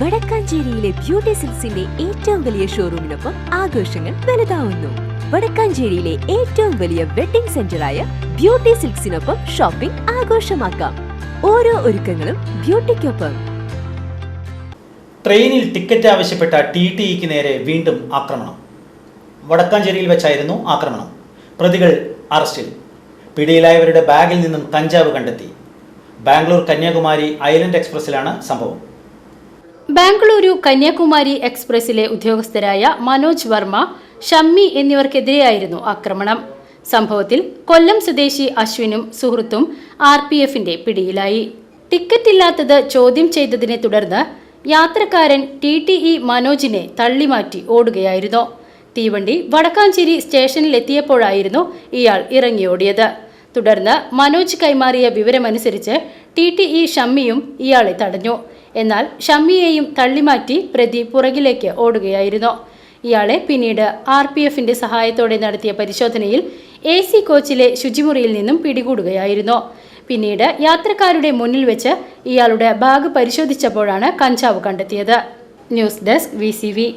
വടക്കാഞ്ചേരിയിലെ beauty സിൽസിന്റെ ഏറ്റവും വലിയ ഷോറൂമിനൊപ്പം ആഘോഷങ്ങൾ വലുതാവുന്നു. വടക്കാഞ്ചേരിയിലെ ഏറ്റവും വലിയ വെഡിംഗ് സെന്ററായ ബ്യൂട്ടി സിൽക്സിനൊപ്പം ഷോപ്പിംഗ് ആഘോഷമാക്കാം. ഓരോ ഒരുക്കങ്ങളും ബ്യൂട്ടിക്കൊപ്പം. ട്രെയിനിൽ ടിക്കറ്റ് ആവശ്യപ്പെട്ട ടി ടി ഇക്ക് നേരെ വീണ്ടും ആക്രമണം. വടക്കാഞ്ചേരിയിൽ വെച്ചായിരുന്നു ആക്രമണം. പ്രതികൾ അറസ്റ്റിൽ. പിടിയിലായവരുടെ ബാഗിൽ നിന്നും കഞ്ചാവ് കണ്ടെത്തി. ബാംഗ്ലൂർ കന്യാകുമാരി ഐലൻഡ് എക്സ്പ്രസ്സിലാണ് സംഭവം. ബാംഗ്ലൂരു കന്യാകുമാരി എക്സ്പ്രസിലെ ഉദ്യോഗസ്ഥരായ മനോജ് വർമ്മ ഷമ്മി എന്നിവർക്കെതിരെയായിരുന്നു ആക്രമണം. സംഭവത്തിൽ കൊല്ലം സ്വദേശി അശ്വിനും സുഹൃത്തും ആർ പി എഫിന്റെ പിടിയിലായി. ടിക്കറ്റ് ഇല്ലാത്തത് ചോദ്യം ചെയ്തതിനെ തുടർന്ന് യാത്രക്കാരൻ ടി ടി ഇ മനോജിനെ തള്ളിമാറ്റി ഓടുകയായിരുന്നു. തീവണ്ടി വടക്കാഞ്ചേരി സ്റ്റേഷനിലെത്തിയപ്പോഴായിരുന്നു ഇയാൾ ഇറങ്ങിയോടിയത്. തുടർന്ന് മനോജ് കൈമാറിയ വിവരമനുസരിച്ച് ടി ടി ഇ ഷമ്മിയും ഇയാളെ തടഞ്ഞു. എന്നാൽ ഷമ്മിയെയും തള്ളിമാറ്റി പ്രതി പുറകിലേക്ക് ഓടുകയായിരുന്നു. ഇയാളെ പിന്നീട് ആർ പി എഫിന്റെ സഹായത്തോടെ നടത്തിയ പരിശോധനയിൽ എ സി കോച്ചിലെ ശുചിമുറിയിൽ നിന്നും പിടികൂടുകയായിരുന്നു. പിന്നീട് യാത്രക്കാരുടെ മുന്നിൽ വെച്ച് ഇയാളുടെ ബാഗ് പരിശോധിച്ചപ്പോഴാണ് കഞ്ചാവ് കണ്ടെത്തിയത്. News desk V.